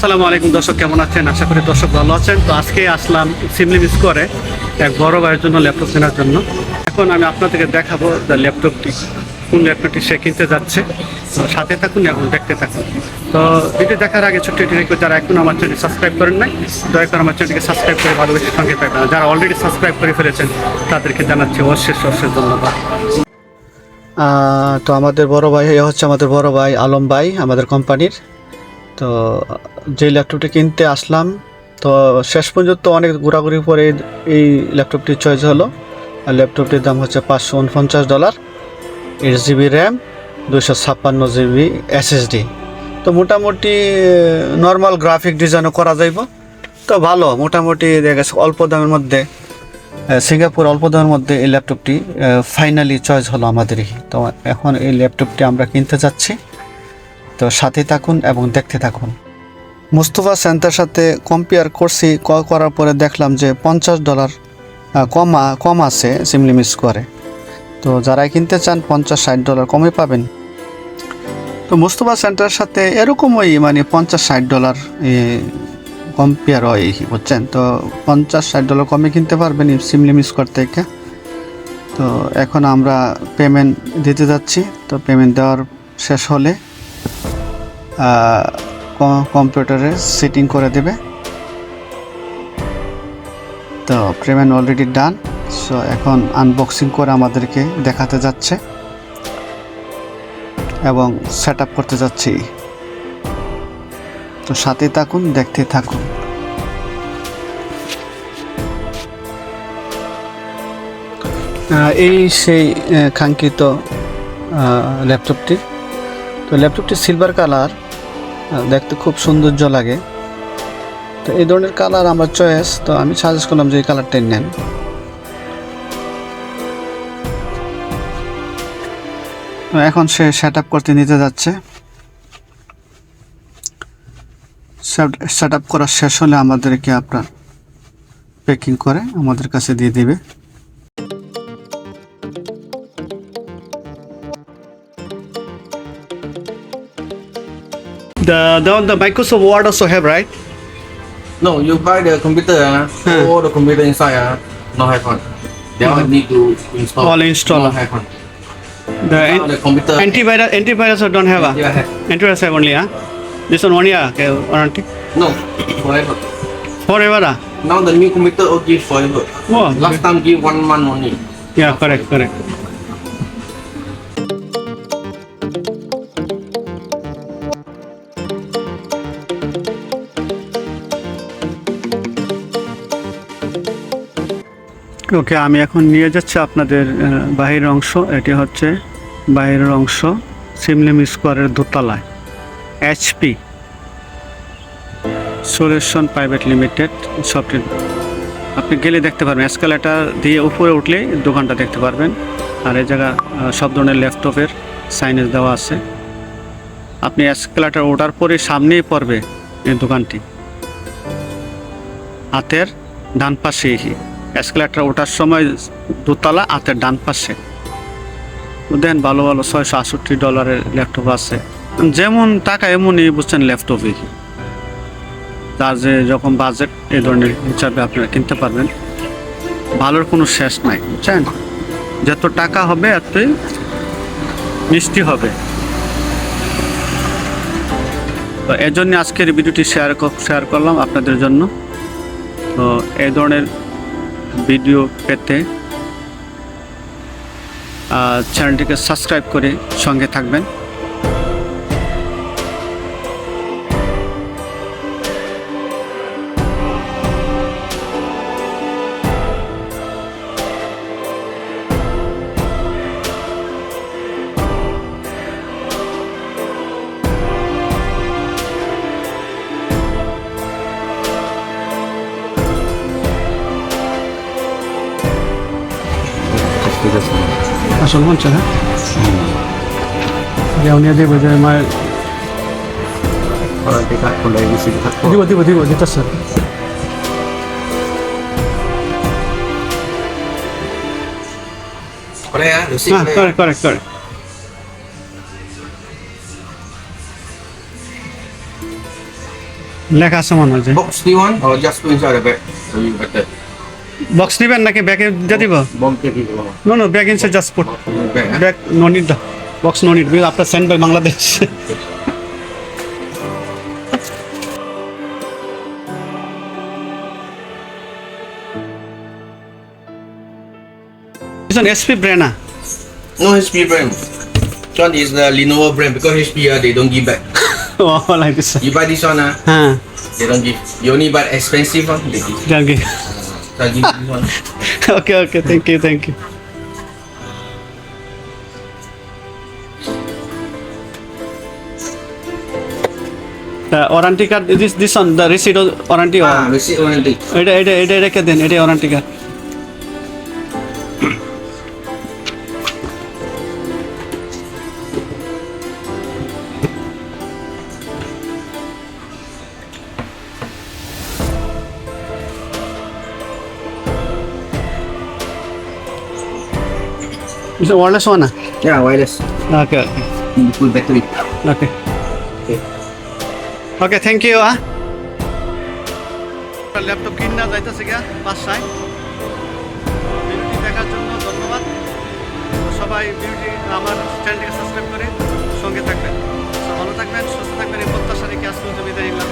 আসসালামু আলাইকুম, দর্শক কেমন আছেন? আশা করি দর্শক ভালো আছেন। তো আজকে আসলাম সিমলি মিস করে এক বড় ভাইয়ের জন্য ল্যাপটপ কেনার জন্য। এখন আমি আপনাদেরকে দেখাবো ল্যাপটপটি, কোন ল্যাপটপটি সে কিনতে যাচ্ছে। সাথে থাকুন এবং দেখতে থাকুন। তো ভিডিও দেখার আগে ছোট্ট একটি রিকোয়েস্ট যারা এখন আমার চ্যানেল সাবস্ক্রাইব করেন নাই, দয়া করে আমার চ্যানেলকে সাবস্ক্রাইব করে ভালোবেসে সঙ্গে থাকবেন। যারা অলরেডি সাবস্ক্রাইব করে ফেলেছেন, তাদেরকে জানাচ্ছি অশেষ অশেষ ধন্যবাদ। তো আমাদের বড় ভাই হচ্ছে আমাদের বড় ভাই, আলম ভাই, আমাদের কোম্পানির তো যে ল্যাপটপটি কিনতে আসলাম, তো শেষ পর্যন্ত অনেক ঘোরাঘুরি পরে এই ল্যাপটপটি চয়েস হলো। আর ল্যাপটপটির দাম হচ্ছে পাঁচশো উনপঞ্চাশ ডলার এইট জিবি র্যাম দুশো ছাপ্পান্ন জিবি এসএসডি তো মোটামুটি নর্মাল গ্রাফিক ডিজাইনও করা যাইব। তো ভালো, মোটামুটি দেখা গেছে অল্প দামের মধ্যে সিঙ্গাপুর অল্প দামের মধ্যে এই ল্যাপটপটি ফাইনালি চয়েস হলো আমাদেরই। তো এখন এই ল্যাপটপটি আমরা কিনতে যাচ্ছি। তো সাথে থাকুন এবং দেখতে থাকুন। মুস্তফা সেন্টার সাথে কম্পেয়ার করছি করার পরে দেখলাম যে পঞ্চাশ ডলার কম কম আছে সিমলি মিস করে। তো যারা কিনতে চান, পঞ্চাশ, ষাট ডলার কমে পাবেন। তো মুস্তফা সেন্টারের সাথে এরকমই মানে পঞ্চাশ, ষাট ডলার কম্পেয়ার হয়, বুঝছেন? তো পঞ্চাশ, ষাট ডলার কমে কিনতে পারবেন এই সিমলি মিস করতে থেকে। তো এখন আমরা পেমেন্ট দিতে যাচ্ছি। তো পেমেন্ট দেওয়ার শেষ হলে কম্পিউটারে সেটিং করে দেবে। তো পেমেন্ট অলরেডি ডান সো এখন আনবক্সিং করে আমাদেরকে দেখাতে যাচ্ছে এবং সেট আপ করতে যাচ্ছি। তো সাথে থাকুন দেখতে থাকুন। এই সেই কাঙ্ক্ষিত আহ, ল্যাপটপটি তো ল্যাপটপটি সিলভার কালার দেখতে খুব সৌন্দর্য লাগে। তো এই ধরনের কালার আমার চয়েস, তো আমি সাজেস্ট করলাম যে এই কালারটাই নেন। তো এখন সে সেট করতে নিতে যাচ্ছে। সেট আপ করা শেষ হলে আমাদেরকে আপনার প্যাকিং করে আমাদের কাছে দিয়ে দিবে। The the, the Microsoft Word also have right? No, you buy the computer, uh, Hmm. all the computer inside, uh, no have one. They all need to install. All install. No have one. The Now the computer. antivirus antivirus don't have a Yeah, have. antivirus have only huh? This one one year okay, warranty No, forever. forever ah? Now the new computer all give forever. Oh, Last time give one month only. yeah correct correct. ওকে আমি এখন নিয়ে যাচ্ছি আপনাদের আহ, বাহিরের অংশ। এটি হচ্ছে বাইরের অংশ সিমলিম স্কোয়ারের দোতলায়। এইচপি সলিউশন প্রাইভেট লিমিটেড শপটি আপনি গেলে দেখতে পারবেন এসকালেটার দিয়ে উপরে উঠলেই দোকানটা দেখতে পারবেন। আর এই জায়গা সব ধরনের ল্যাপটপের সাইনেজ দেওয়া আছে। আপনি এসকালেটার ওঠার পরে সামনেই পড়বে এই দোকানটি। হাতের ডান পাশে এসকালেটার ওঠার সময় দোতলা হাতের ডান পাশে। দেন ভালো ভালো ছয়শো আষট্টি ডলারের ল্যাপটপ আছে। যেমন টাকা এমনই, বুঝছেন, ল্যাপটপই। তার যে যখন বাজেট এই ধরনের হিসাবে আপনারা কিনতে পারবেন, ভালোর কোনো শেষ নাই, বুঝছেন? যত টাকা হবে, এতই মিষ্টি হবে। তো এই জন্য আজকের ভিডিওটি শেয়ার শেয়ার করলাম আপনাদের জন্য। তো এই ধরনের ভিডিও পেতে চ্যানেলটিকে সাবস্ক্রাইব করে সঙ্গে থাকবেন। আসল মঞ্চ হ্যাঁ দেওয়া দেবো যে আমার Warranty card mulai isi card. দিব দিব দিব দিতেছে Correct, ah. Receipt হ্যাঁ correct. কারেক্ট কারেক্ট কারেক্ট লেখা আছে মনে হয় যে Box do you want or just put box নেবেন নাকি ব্যাগে দিয়ে দিব. No no bag inside just put eh? Bag no need box no need because after send by Bangladesh It's an SP brand ah. No HP brand. This one is the Lenovo brand because HP uh, they don't give back. oh, like this. You buy this one, uh, হ্যাঁ they don't give. You only buy expensive one, they give. So I give you this one. Okay okay thank you thank you The warranty card this this one the receipt of warranty Ah, receipt warranty. এটা এটা এটা রেখে দেন এটা warranty card Is it wireless one? Yeah, wireless. Okay, okay. Full battery. Okay Okay. Okay thank you a laptop কিনা যাইতেছে গিয়া বাসায় ভিডিওটি দেখার জন্য ধন্যবাদ সবাই ভিডিওটি আমার চ্যানেলটিকে সাবস্ক্রাইব করে সঙ্গে থাকবেন ভালো থাকবেন সুস্থ থাকবেন এই প্রত্যাশা রেখে আজ পর্যন্ত বিদায় নিলাম